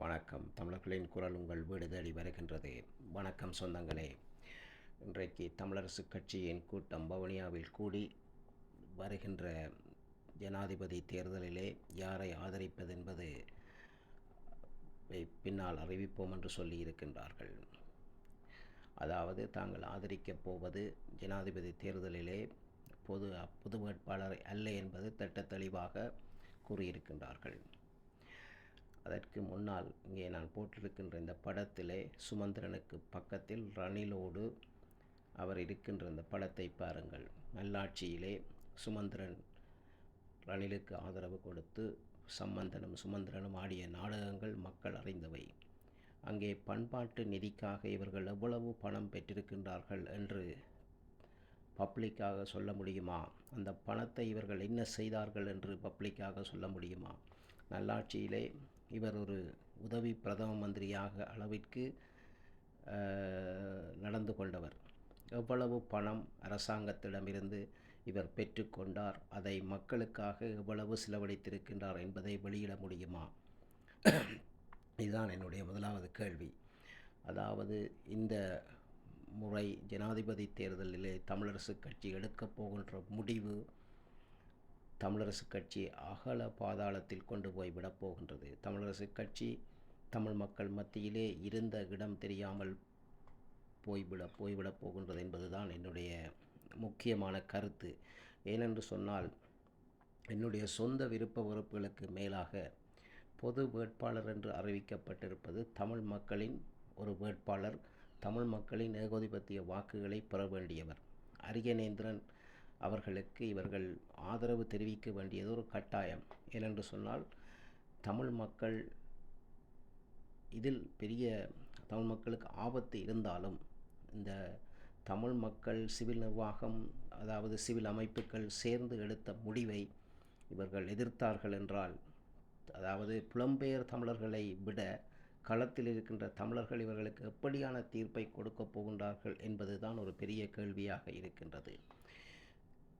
வணக்கம். தமிழர்களின் குரல் உங்கள் வீடு தேடி வருகின்றது. வணக்கம் சொந்தங்களே. இன்றைக்கு தமிழரசு கட்சியின் கூட்டம் வவுனியாவில் கூடி வருகின்ற ஜனாதிபதி தேர்தலிலே யாரை ஆதரிப்பது என்பது பின்னால் அறிவிப்போம் என்று சொல்லி இருக்கின்றார்கள். அதாவது தாங்கள் ஆதரிக்கப் போவது ஜனாதிபதி தேர்தலிலே பொது பொது வேட்பாளர் அல்ல என்பது திட்ட தெளிவாக கூறியிருக்கின்றார்கள். அதற்கு முன்னால் இங்கே நான் போட்டிருக்கின்ற இந்த படத்திலே சுமந்திரனுக்கு பக்கத்தில் ரணிலோடு அவர் இருக்கின்ற இந்த படத்தை பாருங்கள். நல்லாட்சியிலே சுமந்திரன் ரணிலுக்கு ஆதரவு கொடுத்து சம்பந்தனும் சுமந்திரனும் ஆடிய நாடகங்கள் மக்கள் அறிந்தவை. அங்கே பண்பாட்டு நிதிக்காக இவர்கள் எவ்வளவு பணம் பெற்றிருக்கின்றார்கள் என்று பப்ளிக்காக சொல்ல முடியுமா? அந்த பணத்தை இவர்கள் என்ன செய்தார்கள் என்று பப்ளிக்காக சொல்ல முடியுமா? நல்லாட்சியிலே இவர் ஒரு உதவி பிரதம மந்திரியாக அளவிற்கு நடந்து கொண்டவர். எவ்வளவு பணம் அரசாங்கத்திடமிருந்து இவர் பெற்றுக்கொண்டார் அதை மக்களுக்காக எவ்வளவு செலவழித்திருக்கின்றார் என்பதை வெளியிட முடியுமா? இதுதான் என்னுடைய முதலாவது கேள்வி. அதாவது இந்த முறை ஜனாதிபதி தேர்தலிலே தமிழரசு கட்சி எடுக்கப் போகின்ற முடிவு தமிழரசு கட்சி அகல பாதாளத்தில் கொண்டு போய் விடப்போகின்றது தமிழரசு கட்சி தமிழ் மக்கள் மத்தியிலே இருந்த இடம் தெரியாமல் போய்விட போய்விடப் போகின்றது என்பதுதான் என்னுடைய முக்கியமான கருத்து. ஏனென்று சொன்னால் என்னுடைய சொந்த விருப்ப வெறுப்புகளுக்கு மேலாக பொது வேட்பாளர் என்று அறிவிக்கப்பட்டிருப்பது தமிழ் மக்களின் ஒரு வேட்பாளர் தமிழ் மக்களின் ஏகோதிபத்திய வாக்குகளை பெற வேண்டியவர். அரியநேந்திரன் அவர்களுக்கு இவர்கள் ஆதரவு தெரிவிக்க வேண்டியது ஒரு கட்டாயம். ஏனென்று சொன்னால் தமிழ் மக்கள் இதில் பெரிய தமிழ் மக்களுக்கு ஆபத்து இருந்தாலும் இந்த தமிழ் மக்கள் சிவில் நிர்வாகம் அதாவது சிவில் அமைப்புகள் சேர்ந்து எடுத்த முடிவை இவர்கள் எதிர்த்தார்கள் என்றால் அதாவது புலம்பெயர் தமிழர்களை விட களத்தில் இருக்கின்ற தமிழர்கள் இவர்களுக்கு எப்படியான தீர்ப்பை கொடுக்கப் போகின்றார்கள் என்பதுதான் ஒரு பெரிய கேள்வியாக இருக்கின்றது.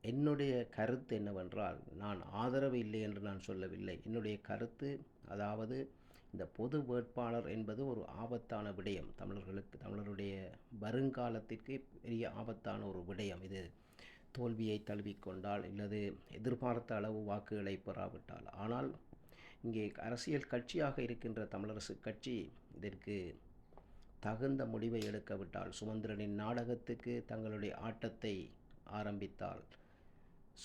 என்னுடைய கருத்து என்னவென்றால் நான் ஆதரவு இல்லை என்று நான் சொல்லவில்லை. என்னுடைய கருத்து அதாவது இந்த பொது வேட்பாளர் என்பது ஒரு ஆபத்தான விடயம். தமிழர்களுக்கு தமிழருடைய வருங்காலத்திற்கு பெரிய ஆபத்தான ஒரு விடயம் இது. தோல்வியை தழுவிக்கொண்டால் அல்லது எதிர்பார்த்த அளவு வாக்குகளை பெறாவிட்டால். ஆனால் இங்கே அரசியல் கட்சியாக இருக்கின்ற தமிழரசு கட்சி இதற்கு தகுந்த முடிவை எடுக்கவிட்டால் சுமந்திரனின் நாடகத்துக்கு தங்களுடைய ஆட்டத்தை ஆரம்பித்தால்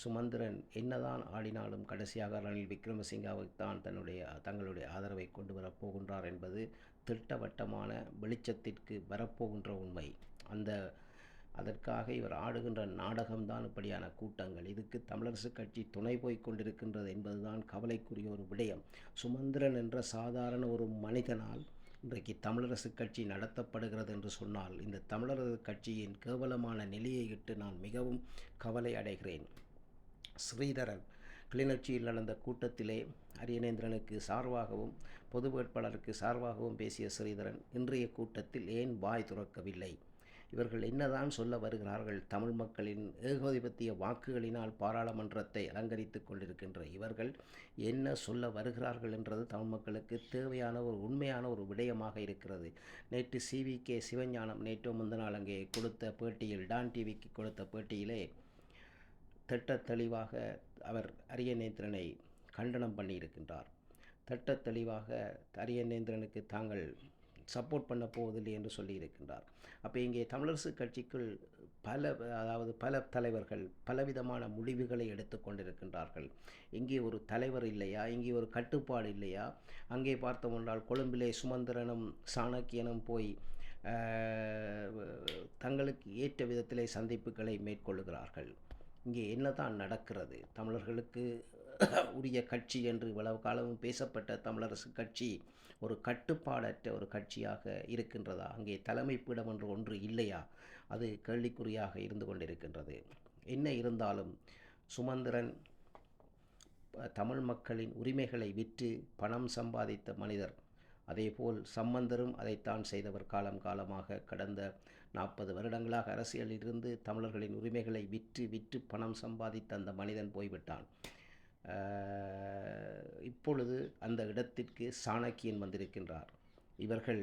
சுமந்திரன் என்னதான் ஆடினாலும் கடைசியாக ரணில் விக்ரமசிங்காவுக்குத்தான் தன்னுடைய தங்களுடைய ஆதரவை கொண்டு வரப்போகின்றார் என்பது திட்டவட்டமான வெளிச்சத்திற்கு வரப்போகின்ற உண்மை. அந்த அதற்காக இவர் ஆடுகின்ற நாடகம்தான் இப்படியான கூட்டங்கள். இதுக்கு தமிழரசு கட்சி துணை போய் கொண்டிருக்கின்றது என்பதுதான் கவலைக்குரிய ஒரு விடயம். சுமந்திரன் என்ற சாதாரண ஒரு மனிதனால் இன்றைக்கு தமிழரசு கட்சி நடத்தப்படுகிறது என்று சொன்னால் இந்த தமிழரசு கட்சியின் கேவலமான நிலையை இட்டு நான் மிகவும் கவலை அடைகிறேன். ஸ்ரீதரன். கிளிநொச்சியில் நடந்த கூட்டத்திலே அரியநேந்திரனுக்கு சார்பாகவும் பொது வேட்பாளருக்கு சார்பாகவும் பேசிய ஸ்ரீதரன் இன்றைய கூட்டத்தில் ஏன் வாய் துறக்கவில்லை? இவர்கள் என்னதான் சொல்ல வருகிறார்கள்? தமிழ் மக்களின் ஏகோதிபத்திய வாக்குகளினால் பாராளுமன்றத்தை அலங்கரித்து கொண்டிருக்கின்ற இவர்கள் என்ன சொல்ல வருகிறார்கள் என்றது தமிழ் மக்களுக்கு தேவையான ஒரு உண்மையான ஒரு விடயமாக இருக்கிறது. நேற்று சிவி கே சிவஞானம் நேற்று முந்தநாள் அங்கே கொடுத்த பேட்டியில் டான் டிவிக்கு கொடுத்த பேட்டியிலே திட்ட தெளிவாக அவர் அரியநேந்திரனை கண்டனம் பண்ணியிருக்கின்றார். திட்ட தெளிவாக அரியநேந்திரனுக்கு தாங்கள் சப்போர்ட் பண்ண போவதில்லை என்று சொல்லியிருக்கின்றார். அப்போ இங்கே தமிழரசு கட்சிக்குள் பல அதாவது பல தலைவர்கள் பலவிதமான முடிவுகளை எடுத்து கொண்டிருக்கின்றார்கள். இங்கே ஒரு தலைவர் இல்லையா? இங்கே ஒரு கட்டுப்பாடு இல்லையா? அங்கே பார்த்தோம் என்றால் கொழும்பிலே சுமந்திரனும் சாணக்கியனும் போய் தங்களுக்கு ஏற்ற விதத்திலே சந்திப்புகளை மேற்கொள்கிறார்கள் இங்கே என்னதான் நடக்கிறது? தமிழர்களுக்கு உரிய கட்சி என்று இவ்வளவு காலமும் பேசப்பட்ட தமிழரசு கட்சி ஒரு கட்டுப்பாடற்ற ஒரு கட்சியாக இருக்கின்றதா? அங்கே தலைமைப்பீடம் என்று ஒன்று இல்லையா? அது கேள்விக்குறியாக இருந்து கொண்டிருக்கின்றது. என்ன இருந்தாலும் சுமந்திரன் தமிழ் மக்களின் உரிமைகளை விற்று பணம் சம்பாதித்த மனிதர். அதேபோல் சம்பந்தரும் அதைத்தான் செய்தவர் காலம் காலமாக கடந்த நாற்பது வருடங்களாக அரசியலில் இருந்து தமிழர்களின் உரிமைகளை விற்று விற்று பணம் சம்பாதித்த அந்த மனிதன் போய்விட்டான். இப்பொழுது அந்த இடத்திற்கு சாணக்கியன் வந்திருக்கின்றார். இவர்கள்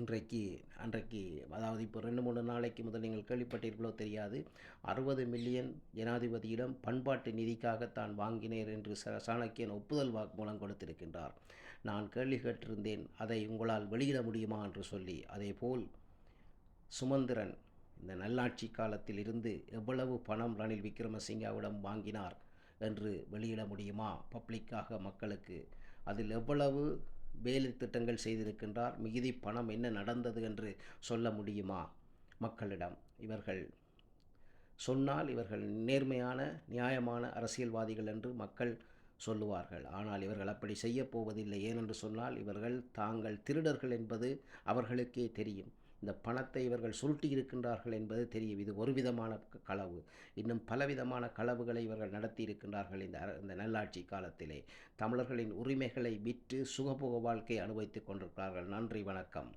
இன்றைக்கு அன்றைக்கு அதாவது இப்போ ரெண்டு மூணு நாளைக்கு முதல் நீங்கள் கேள்விப்பட்டீர்களோ தெரியாது அறுபது மில்லியன் ஜனாதிபதியிடம் பண்பாட்டு நிதிக்காக தான் வாங்கினேர் என்று ச சாணக்கியன் ஒப்புதல் வாக்குமூலம் கொடுத்திருக்கின்றார். நான் கேள்வி கேட்டிருந்தேன் அதை உங்களால் வெளியிட முடியுமா என்று சொல்லி அதேபோல் சுமந்திரன் இந்த நல்லாட்சி காலத்தில் இருந்து எவ்வளவு பணம் ரணில் விக்ரமசிங்காவிடம் வாங்கினார் என்று வெளியிட முடியுமா? பப்ளிக்காக மக்களுக்கு அதில் எவ்வளவு வேலை திட்டங்கள் செய்திருக்கின்றார்? மிகுதி பணம் என்ன நடந்தது என்று சொல்ல முடியுமா? மக்களிடம் இவர்கள் சொன்னால் இவர்கள் நேர்மையான நியாயமான அரசியல்வாதிகள் என்று மக்கள் சொல்லுவார்கள். ஆனால் இவர்கள் அப்படி செய்யப் போவதில்லை. ஏனென்று சொன்னால் இவர்கள் தாங்கள் திருடர்கள் என்பது அவர்களுக்கே தெரியும். இந்த பணத்தை இவர்கள் சுருட்டி இருக்கின்றார்கள் என்பது தெரியும். இது ஒரு விதமான களவு. இன்னும் பலவிதமான களவுகளை இவர்கள் நடத்தி இருக்கின்றார்கள் இந்த இந்த நல்லாட்சி காலத்திலே. தமிழர்களின் உரிமைகளை விற்று சுகபோக வாழ்க்கை அனுபவித்துக் கொண்டிருக்கிறார்கள். நன்றி வணக்கம்.